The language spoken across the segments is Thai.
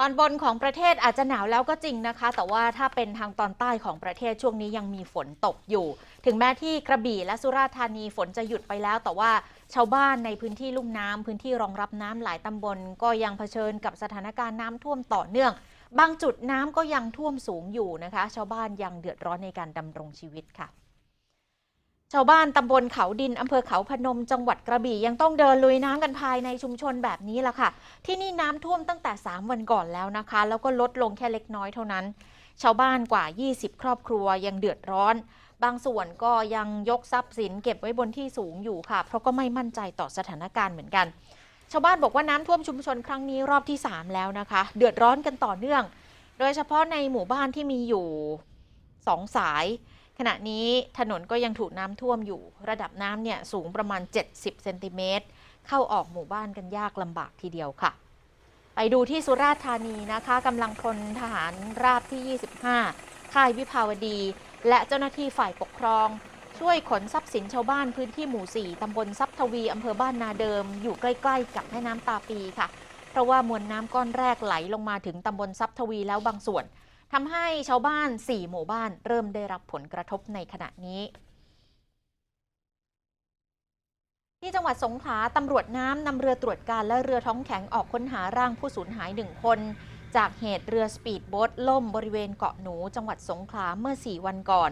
ตอนบนของประเทศอาจจะหนาวแล้วก็จริงนะคะ แต่ว่าถ้าเป็นทางตอนใต้ของประเทศช่วงนี้ยังมีฝนตกอยู่ ถึงแม้ที่กระบี่และสุราษฎร์ธานีฝนจะหยุดไปแล้ว แต่ว่าชาวบ้านในพื้นที่ลุ่มน้ำพื้นที่รองรับน้ำหลายตำบล ก็ยังเผชิญกับสถานการณ์น้ำท่วมต่อเนื่อง บางจุดน้ำก็ยังท่วมสูงอยู่นะคะ ชาวบ้านยังเดือดร้อนในการดำรงชีวิตค่ะ ชาวบ้านตำบลเขาดินอำเภอเขาพนม จังหวัดกระบี่ยังต้องเดินลุยน้ำกันภายในชุมชนแบบนี้ละค่ะ ที่นี่น้ำท่วมตั้งแต่ 3 วันก่อนแล้วนะคะ แล้วก็ลดลงแค่เล็กน้อยเท่านั้น ชาวบ้านกว่า 20 ครอบครัวยังเดือดร้อน บางส่วนก็ยังยกทรัพย์สินเก็บไว้บนที่สูงอยู่ค่ะ เพราะก็ไม่มั่นใจต่อสถานการณ์เหมือนกัน ชาวบ้านบอกว่าน้ำท่วมชุมชนครั้งนี้รอบที่ 3 แล้วนะคะ เดือดร้อนกันต่อเนื่อง โดยเฉพาะในหมู่บ้านที่มีอยู่ 2 สาย ขณะนี้ถนนก็ยังถูกน้ำท่วมอยู่ ระดับน้ำเนี่ยสูงประมาณ 70 เซนติเมตร เข้าออกหมู่บ้านกันยากลำบากทีเดียวค่ะ ไปดูที่สุราษฎร์ธานีนะคะกำลังพลทหารราบที่ 25 ค่ายวิภาวดี และเจ้าหน้าที่ฝ่ายปกครอง ช่วยขนทรัพย์สินชาวบ้านพื้นที่หมู่ 4ตำบลทรัพทวีอำเภอบ้านนาเดิม อยู่ใกล้ ๆ กับแม่น้ำตาปีค่ะ เพราะว่ามวลน้ำก้อนแรกไหลลงมาถึงตำบลทรัพทวีแล้วบางส่วน ทำให้ชาวบ้าน 4 หมู่บ้านเริ่มได้รับผลกระทบในขณะนี้ที่จังหวัดสงขลาตำรวจน้ำนำเรือตรวจการและเรือท้องแข็งออกค้นหาร่างผู้สูญหายหนึ่งคน จากเหตุเรือสปีดโบ๊ทล่มบริเวณเกาะหนู จังหวัดสงขลาเมื่อ 4 วันก่อน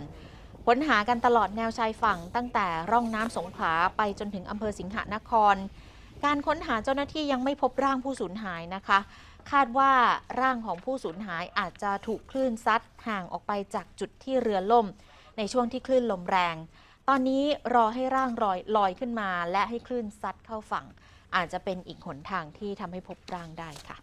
ค้นหากันตลอดแนวชายฝั่งตั้งแต่ร่องน้ำสงขลาไปจนถึงอำเภอสิงหนคร การค้นหาเจ้าหน้าที่ยังไม่พบร่างผู้สูญหายนะคะ คาดว่าร่างของผู้สูญหายอาจจะถูกคลื่นซัดห่างออกไปจากจุดที่เรือล่ม ในช่วงที่คลื่นลมแรง ตอนนี้รอให้ร่างลอยลอยขึ้นมา และให้คลื่นซัดเข้าฝั่ง อาจจะเป็นอีกหนทางที่ทำให้พบร่างได้ค่ะ